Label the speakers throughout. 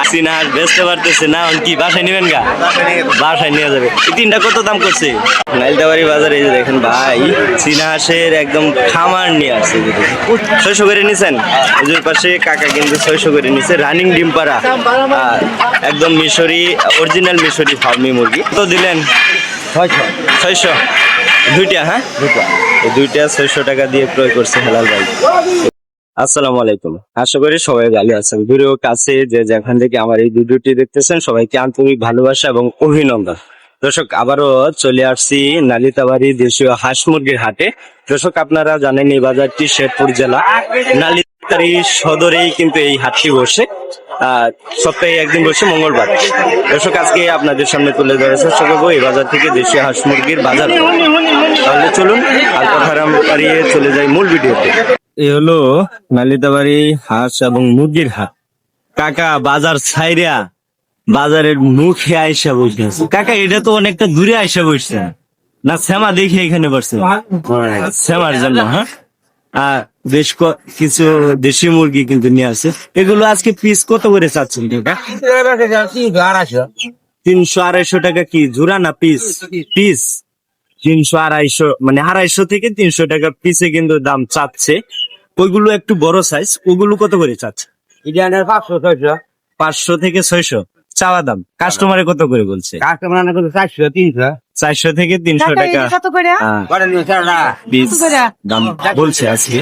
Speaker 1: হাঁস বেচতে পারতেছে না কি বাসায় নেবেন গা? বাসায় নিয়ে যাবে। এই তিনটা কত দাম করছে? নাইলতাবাড়ি বাজারে এই যে দেখেন ভাই চীনা হাঁসের একদম খামার নিয়ে আসছে। ছয়শো করে নিছেন? ওই পাশে কাকা কিন্তু ছয়শো করে নিছে রানিং ডিম পাড়া। একদম মিশরি অরিজিনাল মিশরি ফার্মি মুরগি। তো দিলেন? ছয়শো। দুইটা হ্যাঁ? এই দুইটা ছয়শো টাকা দিয়ে ক্রয় করছে হেলাল ভাই। আসসালামু আলাইকুম। আশা করি সবাই ভালো আছেন। দূরেও কাছে যে যেখান থেকে আমার এই ভিডিওটি দেখতেছেন, সবাইকে আন্তরিক ভালোবাসা এবং অভিনন্দন। দর্শক, আবারও চলে আসছি নালিতাবাড়ি দেশীয় হাঁস মুরগির হাটে। দর্শক, আপনারা জানেন এই বাজারটি শেরপুর জেলা। নালিতাবাড়ি সদরেই কিন্তু এই হাটটি বসে। সপ্তাহে একদিন বসে মঙ্গলবার। দর্শক, আজকে আপনাদের সামনে তুলে ধরার চেষ্টা করব এই বাজার থেকে দেশীয় হাঁস মুরগির বাজার। তাহলে চলুন আর কথা পাড়িয়ে চলে যাই মূল ভিডিওতে। এই হলো নালিতাবাড়ি হাঁস এবং মুরগির হাট কাকা, বাজার ছাইরা বাজারের মুখে আইসা বসে আছে। কাকা, এটা তো অনেকটা দূরে আইসা বসছে। না, শ্যামা দেখে এখানে বসছে। শ্যামার জন্য হ্যাঁ? আর বেশ কিছু দেশি মুরগি কিন্তু নিয়ে আসে এগুলো আজকে পিস কত করে চাচ্ছেন তিনশো আড়াইশো টাকা কি, জোড়া না পিস পিস তিনশো আড়াইশো মানে আড়াইশো থেকে তিনশো টাকা পিসে কিন্তু দাম চাচ্ছে। ওইগুলো একটু বড় সাইজ ওগুলো কত করে চাচ্ছে? পাঁচশো ছয়শো। পাঁচশো থেকে ছয়শো। চাওয়া দাম। কাস্টমারে কত করে বলছে? চারশো তিনশো। চারশো থেকে তিনশো
Speaker 2: টাকা কত
Speaker 1: দাম বলছে আজকে।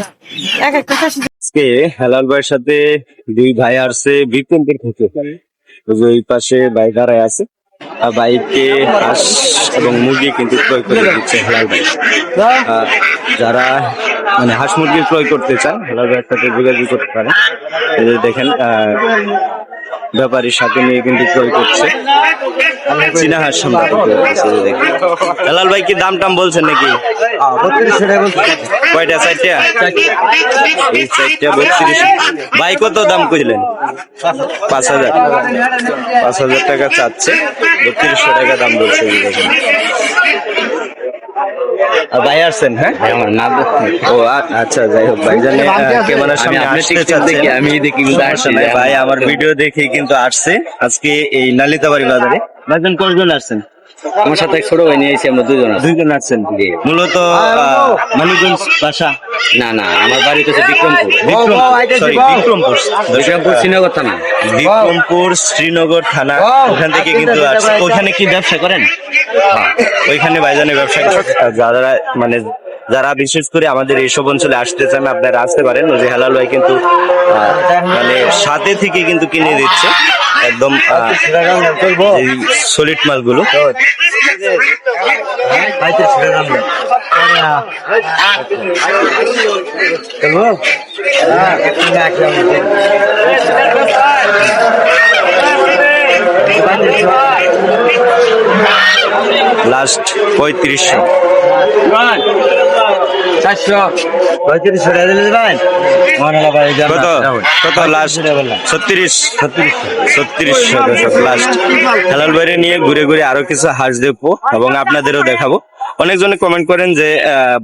Speaker 2: এক একটা চাষি
Speaker 1: আজকে হেলাল ভাইয়ের সাথে দুই ভাই আসছে বিক্রমপুর থেকে। ওই পাশে ভাই দাঁড়ায় আছে। বাইকে, হাঁস এবং মুরগি কিন্তু ক্রয় করে দিচ্ছে হেলাল ভাই। যারা মানে হাঁস মুরগি ক্রয় করতে চান, হেলাল ভাইয়ের সাথে যোগাযোগ করতে পারেন। দেখেন ব্যাপারীর সাথে নিয়ে কিন্তু ক্রয় করছে। চীনা হাঁস। হেলাল ভাই, কি দাম টাম বলছেন নাকি? কয়টা? চারটা? এই চারটা বত্রিশ। ভাই, কত দাম কইলেন? পাঁচ হাজার। পাঁচ হাজার টাকা চাচ্ছে। বত্রিশশো টাকা দাম বলছে ভাই আসছেন হ্যাঁ?
Speaker 3: আমার নাম
Speaker 1: ও আচ্ছা যাই হোক ভাই। জানে ক্যামেরার সামনে আসতে
Speaker 3: আমি দেখি কিন্তু
Speaker 1: সমস্যা ভাই আমার ভিডিও দেখে কিন্তু আসছে। আজকে এই নালিতাবাড়ি বাজারে। ভাইজান কয়জন আসছেন?
Speaker 3: আমার সাথে ছোট ভাই নিয়ে আমরা দুজন আছি।
Speaker 1: দুইজন আসছেন
Speaker 3: জি।
Speaker 1: মূলত আহ, মানিকগঞ্জ বাসা?
Speaker 3: না না আমার বাড়ি হচ্ছে বিক্রমপুর।
Speaker 1: সরি বিক্রমপুর
Speaker 3: বিক্রমপুর। শ্রীনগর থানা।
Speaker 1: বিক্রমপুর শ্রীনগর থানা। ওখান থেকে কিন্তু আসছে ওখানে কি ব্যবসা করেন? ওইখানে ভাইজানের ব্যবসা করেন। যারা মানে যারা বিশেষ করে আমাদের এইসব অঞ্চলে আসতে চান আপনারা আসতে পারেন। ওই যে হেলাল ভাই কিন্তু মানে সাথে থেকে কিন্তু কিনে দিচ্ছে। একদম সলিড মালগুলো। লাস্ট পঁয়ত্রিশশো। কত? কত লাস্ট ছত্রিশ। ছত্রিশশো। দশক লাস্ট হেলাল বাইরে নিয়ে ঘুরে ঘুরে আরও কিছু হাঁস দেখব এবং আপনাদেরও দেখাবো। অনেকজনে কমেন্ট করেন যে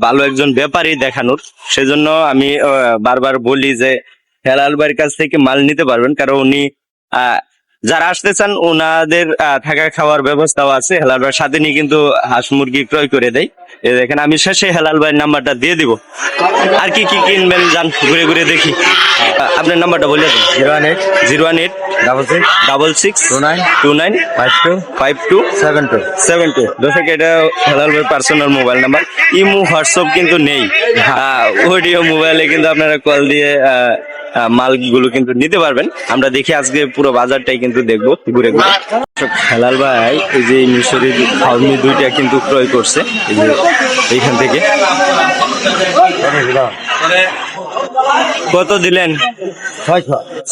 Speaker 1: ভালো একজন ব্যাপারী দেখানোর। সেজন্য আমি বারবার বলি যে হেলাল ভাইয়ের কাছ থেকে মাল নিতে পারবেন। কারণ উনি আহ, যারা আসতে চান ওনাদের আহ, থাকা খাওয়ার ব্যবস্থাও আছে। হেলাল ভাইয়ের সাথে নিয়ে কিন্তু হাঁস মুরগি ক্রয় করে দেয়। এই দেখেন আমি শেষে হেলাল ভাইয়ের নাম্বারটা দিয়ে দিব। আর কি কি কিনবেন যান ঘুরে ঘুরে দেখি। আপনার নাম্বারটা বলে দিন।
Speaker 3: Zero one eight
Speaker 1: zero one eight
Speaker 3: double six
Speaker 1: double six
Speaker 3: two nine
Speaker 1: two nine
Speaker 3: five two
Speaker 1: five two
Speaker 3: seven two.
Speaker 1: Seven two. দর্শক এটা হেলাল ভাই personal mobile number. Imo WhatsApp কিন্তু নেই। অডিও মোবাইলে কিন্তু আপনারা কল দিয়ে মালগুলো কিন্তু নিতে পারবেন। আমরা দেখি আজকে পুরো বাজারটাই কিন্তু দেখব ঘুরে ঘুরে। হেলাল ভাই এই যে মিশরি ফার্মি দুইটা কিন্তু ক্রয় করছে এই যে এইখান থেকে। কত দিলেন?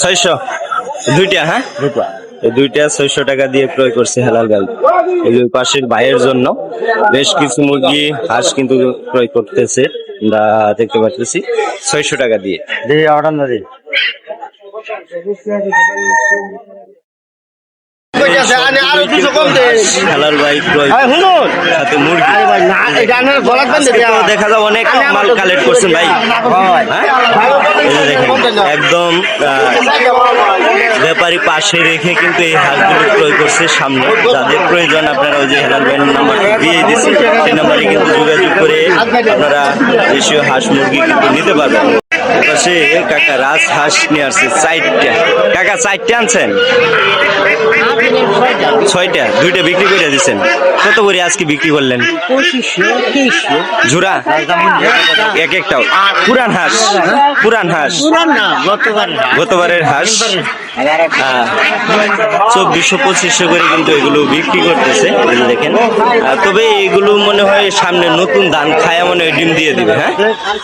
Speaker 1: ছয়শো। দুইটা হ্যাঁ? দুইটা। ছয়শো টাকা দিয়ে ক্রয় করছে হেলাল ভাই। এই পাশের ভাইয়ের জন্য বেশ কিছু মুরগি হাঁস কিন্তু ক্রয় করতেছে। আমরা দেখতে পাচ্ছি ছয়শো টাকা দিয়ে।
Speaker 2: আরও কম দে শুনুন
Speaker 1: সাথে মুরগি
Speaker 2: আরে ভাই না এটা না গলাত বান্ধে দেয়া
Speaker 1: দেখা যায় অনেক মাল কালেক্ট করছেন ভাই হ্যাঁ একদম ব্যাপারী পাশে রেখে কিন্তু এই হাঁসগুলো ক্রয় করছে সামনে যাদের প্রয়োজন আপনারা ওই যে হেলাল ভাইয়ের নাম্বার দিয়ে দিচ্ছে সেই নাম্বারে কিন্তু যোগাযোগ করে আপনারা দেশীয় হাঁস মুরগি কিন্তু নিতে পারবেন পাশে কাকা রাজ হাঁস নিয়ে আসছে চারটা কাকা চারটা আনছেন ছয়টা? দুইটা বিক্রি করে দিচ্ছেন কত করে আজকে বিক্রি করলেন? ঝুরা এক একটা পুরান হাঁস। পুরান হাঁস। গতবারের হাঁস। চব্বিশশো পঁচিশশো করে কিন্তু এগুলো বিক্রি করতেছে দেখেন। তবে এগুলো মনে হয় সামনে নতুন ধান খায়া মনে হয় ডিম দিয়ে দিবে হ্যাঁ?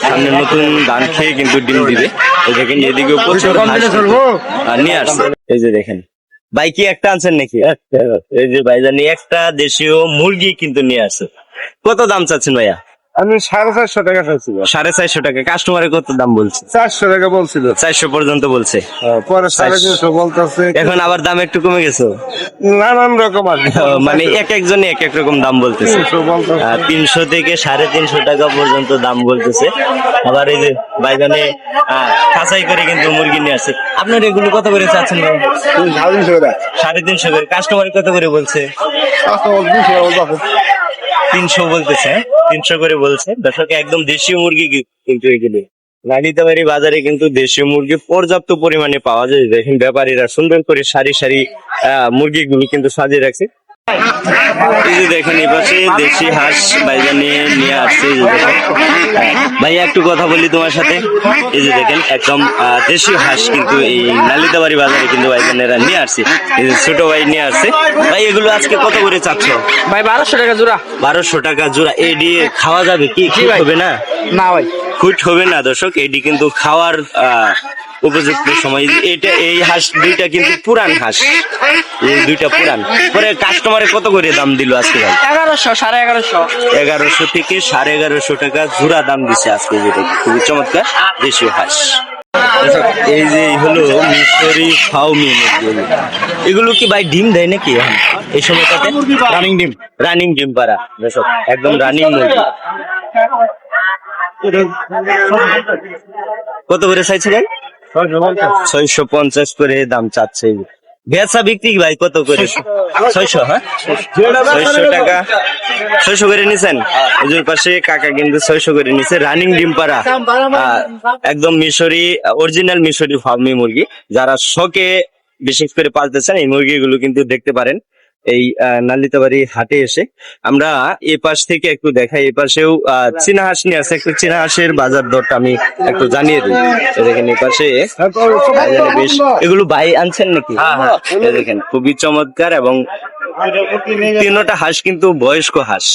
Speaker 1: সামনে নতুন ধান খেয়ে কিন্তু ডিম দিবে। দেখেন এদিকে প্রচুর নিয়ে আসছে। এই যে দেখেন। ভাই, কি একটা আনছেন নাকি? এই যে ভাইজানি একটা দেশীয় মুরগি কিন্তু নিয়ে আসে কত দাম চাচ্ছেন ভাইয়া?
Speaker 4: আমি সাড়ে চারশো টাকা চাইছিল
Speaker 1: সাড়ে চারশো টাকা। কাস্টমারের কত দাম বলছে?
Speaker 4: চারশো টাকা বলছিল।
Speaker 1: চারশো পর্যন্ত বলছে।
Speaker 4: পরে সাড়ে তিনশো বলতেছে।
Speaker 1: এখন আবার দাম একটু কমে গেছে?
Speaker 4: নানান রকম
Speaker 1: মানে এক একজনে এক এক রকম দাম বলতেছে।
Speaker 4: তিনশো
Speaker 1: থেকে সাড়ে তিনশো টাকা পর্যন্ত দাম বলতেছে। আবার এই যে বাইজানে কাঁচাই করে কিন্তু মুরগি নিয়ে আসছে। আপনার এগুলো কত করে চাচ্ছেন ভাই?
Speaker 4: সাড়ে তিনশো টাকা
Speaker 1: সাড়ে তিনশো করে। কাস্টমার কত করে বলছে
Speaker 4: পাঁচশো বল দুশো বলতেছে
Speaker 1: তিনশো বলতেছে? তিনশো করে বলছে। দর্শক একদম দেশীয় মুরগি কিন্তু এগুলি। রানিতাবাড়ি বাজারে কিন্তু দেশীয় মুরগি পর্যাপ্ত পরিমাণে পাওয়া যায়। দেখেন ব্যাপারীরা সুন্দর করে সারি সারি আহ, মুরগিগুলো কিন্তু সাজিয়ে রাখছে। এই যে দেখেন এপাশে দেশি হাঁস বাইজানে নিয়ে নিয়ে আসছে এই যে দেখেন। ভাইয়া একটু কথা বলি তোমার সাথে। এই যে দেখেন একদম দেশি হাঁস কিন্তু এই নালিতাবাড়ি বাজারে কিন্তু ভাইজানেরা নিয়ে আসছে। এই যে ছোট ভাই নিয়ে আসছে। ভাই এগুলো আজকে কত করে চাচ্ছ?
Speaker 2: ভাই বারোশো টাকা জোড়া।
Speaker 1: বারোশো টাকা জোড়া। এডি খাওয়া যাবে কি? কি। হবে না?
Speaker 2: না ভাই।
Speaker 1: খুট হবে না দর্শক। এটি কিন্তু খাওয়ার আহ, উপযুক্ত সময়। এটা এই হাঁস দুইটা কিন্তু পুরান হাঁস। এই দুইটা পুরান। পরে কাস্টমারে কত করে দাম দিল আজকে ভাই?
Speaker 2: এগারোশো সাড়ে এগারোশো।
Speaker 1: এগারোশো থেকে সাড়ে এগারোশো টাকা জোড়া দাম দিচ্ছে আজকে যেটা খুবই চমৎকার দেশীয় হাঁস। এই যে হলো মিশরি ফাউমি মুরগি এগুলো কি ভাই ডিম দেয় নাকি এখন? এই সময়টাতে? রানিং ডিম। রানিং ডিম পারা দর্শক একদম রানিং মুরগি। কত করে চাইছিলেন? ছয়শো পঞ্চাশ করে দাম চাচ্ছে। বেচা বিক্রি ভাই, কত করে? ছয়শো হ্যাঁ? ছয়শো টাকা। ছয়শো করে নিছেন? ওজোর পাশে কাকা কিন্তু ছয়শো করে নিছে। রানিং ডিম পাড়া। একদম মিশরি অরিজিনাল মিশরি ফার্মি মুরগি। যারা শখে বিশেষ করে পালতেছেন, এই মুরগিগুলো কিন্তু দেখতে পারেন। এই নালিতাবাড়ি হাটে এসে আমরা এ পাশ থেকে একটু দেখাই। এ পাশেও চীনা হাঁস নিয়ে আছে একটু চীনা হাঁসের বাজার দরটা আমি একটু জানিয়ে দিই। দেখেন এ পাশে বেশ এগুলো বাই আনছেন নাকি? এই দেখেন খুবই চমৎকার এবং তিনটা হাঁস কিন্তু বয়স্ক হাঁস।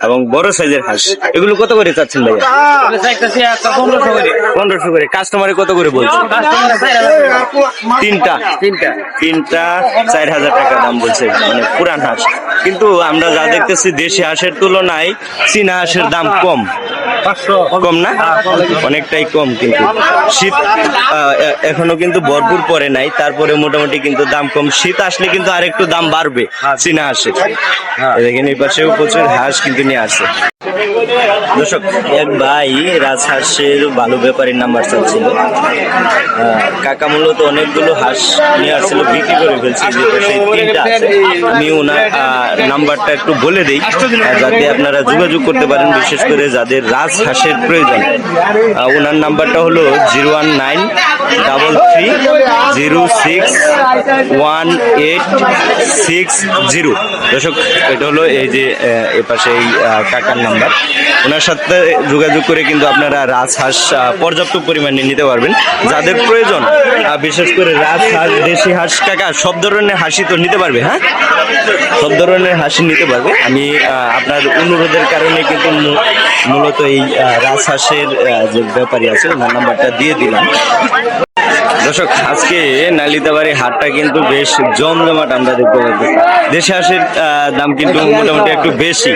Speaker 1: এবং বড় সাইজের হাঁস। এগুলো কত করে চাচ্ছেন ভাইয়া? পনেরোশো করে। কাস্টমারে কত করে বলছে তিনটা। তিনটা। তিনটা চার হাজার টাকা দাম বলছে মানে পুরান হাঁস। কিন্তু আমরা যা দেখতেছি দেশি হাঁসের তুলনায় চীনা হাঁসের দাম কম। কম না? অনেকটাই কম কিন্তু। শীত এখনও কিন্তু ভরপুর পরে নাই তারপরে মোটামুটি কিন্তু দাম কম। শীত আসলে কিন্তু আরেকটু দাম বাড়বে চীনা হাঁসের। এই দেখেন এই পাশেও প্রচুর হাঁস কিন্তু নিয়ে আসছে দর্শক এক ভাই রাজহাঁসের ভালো ব্যাপারীর নাম্বার চাচ্ছিল। কাকা মূলত অনেকগুলো হাঁস নিয়ে আসছিল বিক্রি করে ফেলছে। সেই তিনটা আমি ওনার নাম্বারটা একটু বলে দিই যাতে আপনারা যোগাযোগ করতে পারেন বিশেষ করে যাদের রাজহাঁসের প্রয়োজন। ওনার নাম্বারটা হলো zero one nine double three zero six one eight six zero. দর্শক, এটা হলো এই যে এপাশে এই কাকার নাম্বার। ওনার সাথে যোগাযোগ করে কিন্তু আপনারা রাজহাঁস পর্যাপ্ত পরিমাণে নিতে পারবেন। যাদের প্রয়োজন বিশেষ করে রাজহাঁস, দেশি হাঁস, কাকা, সব ধরনের হাসি তো নিতে পারবে হ্যাঁ? সব ধরনের হাসি নিতে পারবে। আমি আপনার অনুরোধের কারণে কিন্তু মূলত এই রাজহাঁসের যে ব্যাপারী আছে ওনার নাম্বারটা দিয়ে দিলাম। দর্শক আজকে নালিতাবাড়ি হাটটা কিন্তু বেশ জমজমাট আমরা দেখতে পাচ্ছি। দেশে হাঁসের দাম কিন্তু মোটামুটি একটু বেশি।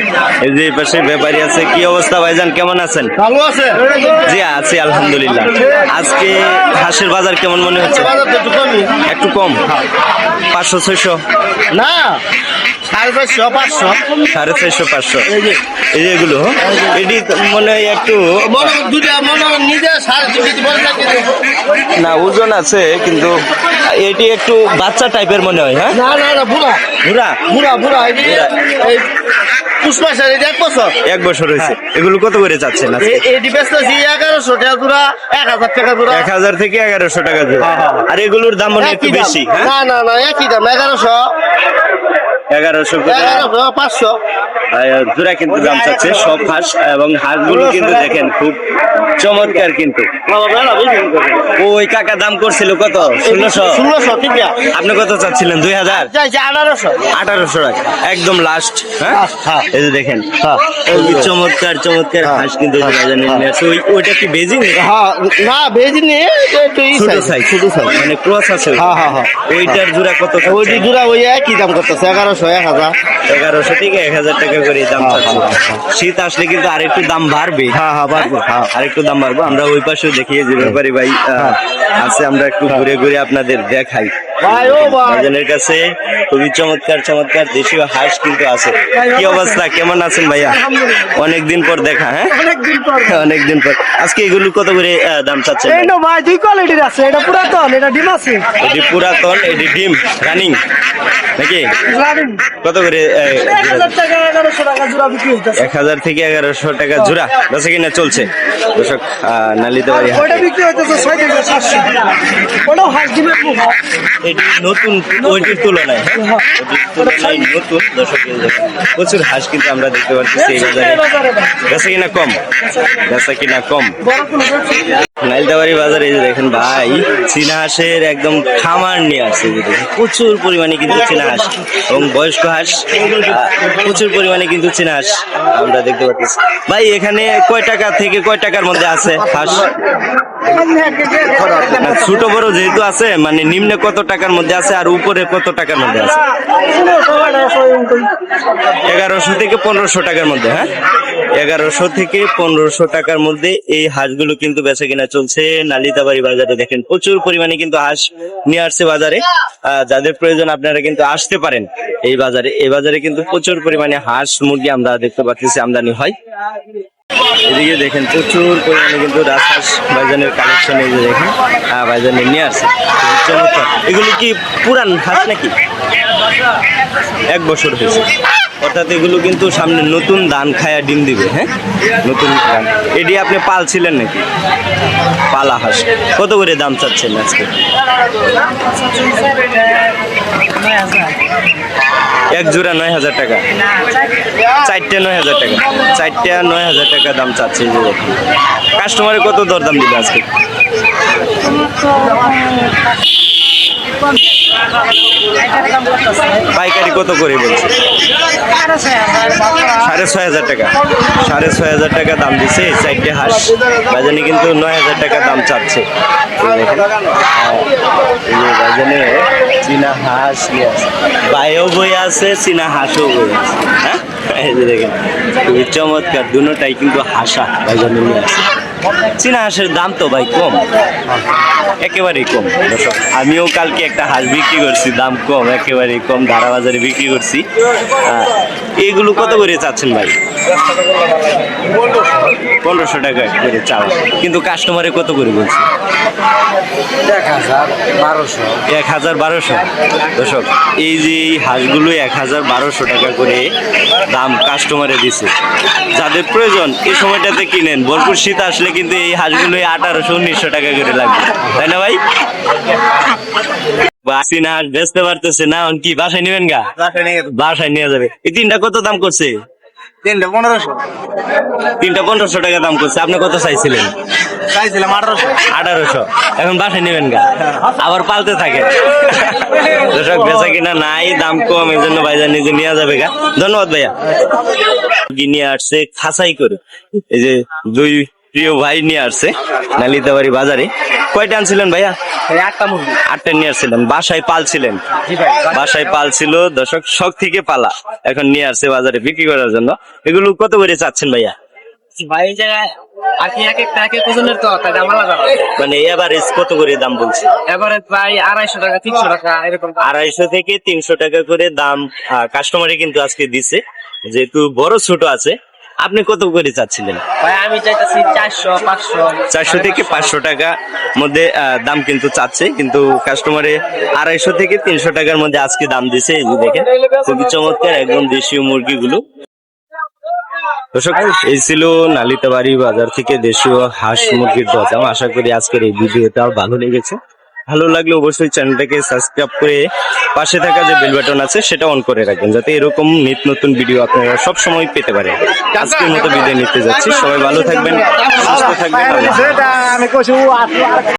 Speaker 1: এই যে পাশে ব্যাপারী আছে কি অবস্থা ভাইজান কেমন আছেন?
Speaker 2: ভালো আছে।
Speaker 1: জি আছি আলহামদুলিল্লাহ। আজকে হাঁসের বাজার কেমন মনে হচ্ছে?
Speaker 2: একটু
Speaker 1: কম? পাঁচশো ছয়শো?
Speaker 2: না সাড়ে চারশো পাঁচশো।
Speaker 1: এই যে। এই এটি মনে হয় একটু
Speaker 2: হয় হয়
Speaker 1: না ওজন আছে কিন্তু এটি একটু বাচ্চা টাইপের মনে হয় হ্যাঁ?
Speaker 2: না না না বুড়া। বুড়া? বুড়া
Speaker 1: বুড়া।
Speaker 2: এই এক বছর?
Speaker 1: এক বছর হয়েছে। এগুলো কত করে যাচ্ছে
Speaker 2: না? এটি বেচতেছি এগারোশো টাকা জোড়া এক হাজার টাকা জোড়া
Speaker 1: এক হাজার থেকে এগারোশো টাকা জোড়া আর এগুলোর দাম মনে একটু বেশি হ্যাঁ?
Speaker 2: না না না একই দাম এগারোশো।
Speaker 1: এগারোশো
Speaker 2: পাঁচশো।
Speaker 1: জোড়া কিন্তু দাম চাচ্ছে সব হাঁস এবং হাঁসগুলো কিন্তু দেখেন খুব চমৎকার কিন্তু। ওই কাকা দাম করছিল কত? ষোলোশো?
Speaker 2: ষোলোশো ঠিক
Speaker 1: আপনি কত চাচ্ছিলেন? দুই হাজার?
Speaker 2: আঠারোশো।
Speaker 1: আঠারোশো টাকা। একদম লাস্ট হ্যাঁ?
Speaker 2: হ্যাঁ।
Speaker 1: এই যে দেখেন চমৎকার চমৎকার হাঁস কিন্তু ওইটা কি বেজিং?
Speaker 2: হ্যাঁ না বেজি নিয়ে একটু ই
Speaker 1: ছোট সাইজ
Speaker 2: ছোট সাইজ
Speaker 1: মানে ক্রস আছে।
Speaker 2: হ্যাঁ, হ্যাঁ, হ্যাঁ।
Speaker 1: ওইটার জোড়া কত
Speaker 2: ওইটি জোড়া ওই একই দাম করতেছে এগারোশো। এক হাজার।
Speaker 1: এগারোশো থেকে এক হাজার টাকা করে দাম চাচ্ছে। শীত আসলে কিন্তু আরেকটু দাম বাড়বে।
Speaker 2: হ্যাঁ, হ্যাঁ, বাড়বে, হ্যাঁ।
Speaker 1: আরেকটু দাম বাড়বে। আমরা ওই পাশেও দেখিয়ে যে পারি ভাই আছে আমরা একটু ঘুরে ঘুরে আপনাদের দেখাই। ভাইজানের কাছে খুবই চমৎকার চমৎকার দেশীয় হাঁস কিন্তু আছে। কি অবস্থা? কেমন আছেন ভাইয়া? অনেকদিন পর দেখা হ্যাঁ? অনেকদিন পর। আজকে এগুলো কত করে দাম চাচ্ছেন ভাই?
Speaker 5: দুই কোয়ালিটির আছে। এটা পুরাতন এটা ডিম আছে।
Speaker 1: এটি পুরাতন এটি ডিম রানিং নাকি? কত করে
Speaker 5: এক হাজার
Speaker 1: থেকে এগারোশো টাকা জোড়া বেচা কিনা চলছে? দর্শক নালিতে
Speaker 5: ওটা বিক্রি হইতেছে ছয় থেকে সাতশো। ওটাও হাঁস ডিমের মুখ
Speaker 1: এটি নতুন ওইটির তুলনায়। হ্যাঁ? ওইটির তুলনায় নতুন দর্শক প্রচুর হাঁস কিন্তু আমরা দেখতে পাচ্ছি এই বাজারে। বেচা কিনা কম। বেচা কিনা কম।
Speaker 5: বড় কোনো ব্যবসা
Speaker 1: নাইলদাবাড়ি বাজারে এই দেখেন ভাই, চীনা হাঁসের একদম খামার নিয়ে আসছে প্রচুর পরিমাণে কিন্তু চীনা হাঁস এবং বয়স্ক হাঁস প্রচুর পরিমাণে কিন্তু চীনা হাঁস আমরা দেখতে পাচ্ছি। ভাই, এখানে কয় টাকা থেকে কয় টাকার মধ্যে আছে হাঁস? ছোট বড় যেহেতু আছে মানে নিম্নে কত টাকার মধ্যে আছে আর উপরে কত টাকার মধ্যে আছে? এগারোশো থেকে পনেরোশো টাকার মধ্যে হ্যাঁ? এগারোশো থেকে পনেরোশো টাকার মধ্যে এই হাঁসগুলো কিন্তু বেচা কিনা চলছে। নালিতাবাড়ি বাজারে দেখেন, প্রচুর পরিমাণে কিন্তু হাঁস নিয়ে আসছে বাজারে। যাদের প্রয়োজন আপনারা কিন্তু আসতে পারেন এই বাজারে। এই বাজারে কিন্তু প্রচুর পরিমাণে হাঁস, মুরগি আমরা দেখতে পাচ্ছি, আমদানি হয়। এদিকে দেখেন, প্রচুর পরিমাণে কিন্তু রাজহাঁস ভাইজানের কালেকশন এই যে দেখেন ভাইজানের নিয়ে আসছে। এগুলো কি পুরান হাঁস নাকি? এক বছর হয়েছে। অর্থাৎ এগুলো কিন্তু সামনে নতুন ধান খায়া ডিম দিবে হ্যাঁ? নতুন ধান। এটি আপনি পালছিলেন নাকি? পালা হাঁস। কত করে দাম চাচ্ছেন আজকে? এক জোড়া নয় হাজার টাকা? চারটে নয় হাজার টাকা। চারটে নয় হাজার টাকা দাম চাচ্ছে যে কাস্টমারে কত দরদাম দিবে আজকে? পাইকারি কত করে বলছে? সাড়ে ছয় হাজার টাকা। সাড়ে ছয় হাজার টাকা দাম দিছে চারটে হাঁস। বাজানে কিন্তু নয় হাজার টাকা দাম চাচ্ছে। বাজানে চীনা হাঁস বায়ও বই আছে, চীনা হাঁসও বই আছে। হ্যাঁ? দেখেন। খুবই চমৎকার, দুটাই কিন্তু হাসা বাজানে নিয়ে আছে চীনা হাঁসের দাম তো ভাই কম। একেবারেই কম। আমিও কালকে একটা হাঁস বিক্রি করছি দাম কম একেবারেই কম ধারা বাজারে বিক্রি করছি। আহ, এইগুলো কত করে চাচ্ছেন ভাই? পনেরোশো টাকা করে চাওয়া কিন্তু কাস্টমারে কত করে বলছে?
Speaker 3: এক হাজার বারোশো।
Speaker 1: এক হাজার বারোশো। দর্শক এই যে এই হাঁসগুলো এক হাজার বারোশো টাকা করে দাম কাস্টমারে দিছে। যাদের প্রয়োজন এই সময়টাতে কিনেন। ভরপুর শীত আসলে কিন্তু এই হাঁসগুলো আঠারোশো উনিশশো টাকা করে লাগবে। তাই না ভাই। বাসি না বেচতে পারতেছে না কি বাসায় নেবেন গা? বাসায় নিয়ে যাবে। এই তিনটা কত দাম করছে?
Speaker 2: তিনটে পনেরোশো।
Speaker 1: তিনটা পনেরোশো টাকা দাম করছে। আপনি কত চাইছিলেন?
Speaker 2: চাইছিলাম আঠারোশো।
Speaker 1: আঠারোশো। এখন বাসায় নেবেন গা? আবার পালতে থাকে। দর্শক বেচা কিনা নাই দাম কম এই জন্য ভাইজান নিজে নিয়ে যাবে গা। ধন্যবাদ ভাইয়া। মুরগি নিয়ে আসছে খাসাই করে। এই যে দুই প্রিয় ভাই নিয়ে আসছে নালিতাবাড়ি বাজারে। কয়টা আনছিলেন ভাইয়া?
Speaker 3: আটটা মুরগি।
Speaker 1: আটটা নিয়ে আসছিলেন। বাসায় পালছিলেন? বাসায় পাল ছিল দর্শক শখ থেকে পালা। এখন নিয়ে আসছে বাজারে বিক্রি করার জন্য। এগুলো কত করে চাচ্ছেন ভাইয়া?
Speaker 3: ভাই জায়গায়
Speaker 1: মানে এভারেজ কত করে দাম বলছে?
Speaker 3: আড়াইশো টাকা তিনশো টাকা এরকম
Speaker 1: আড়াইশো থেকে তিনশো টাকা করে দাম কাস্টমারে কিন্তু আজকে দিছে। যেহেতু বড় ছোট আছে আপনি কত করে চাচ্ছিলেন?
Speaker 3: ভাই আমি চাইতেছি চারশো পাঁচশো।
Speaker 1: চারশো থেকে পাঁচশো টাকা মধ্যে দাম কিন্তু চাচ্ছে কিন্তু কাস্টমারে আড়াইশো থেকে তিনশো টাকার মধ্যে আজকে দাম দিছে এই যে দেখেন খুবই চমৎকার একদম দেশীয় মুরগিগুলো। দর্শক এই ছিল নালিতাবাড়ি বাজার থেকে দেশীয় হাঁস মুরগির দরদাম আশা করি আজকের এই ভিডিওটা ভালো লেগেছে। ভালো লাগলে অবশ্যই চ্যানেলটাকে সাবস্ক্রাইব করে পাশে থাকা যে বেল বাটন আছে, সেটা অন করে রাখবেন, যাতে এরকম নিত্য নতুন ভিডিও আপনারা সব সময় পেতে পারেন। আজকের মতো বিদায় নিতে যাচ্ছি, সবাই ভালো থাকবেন, সুস্থ থাকবেন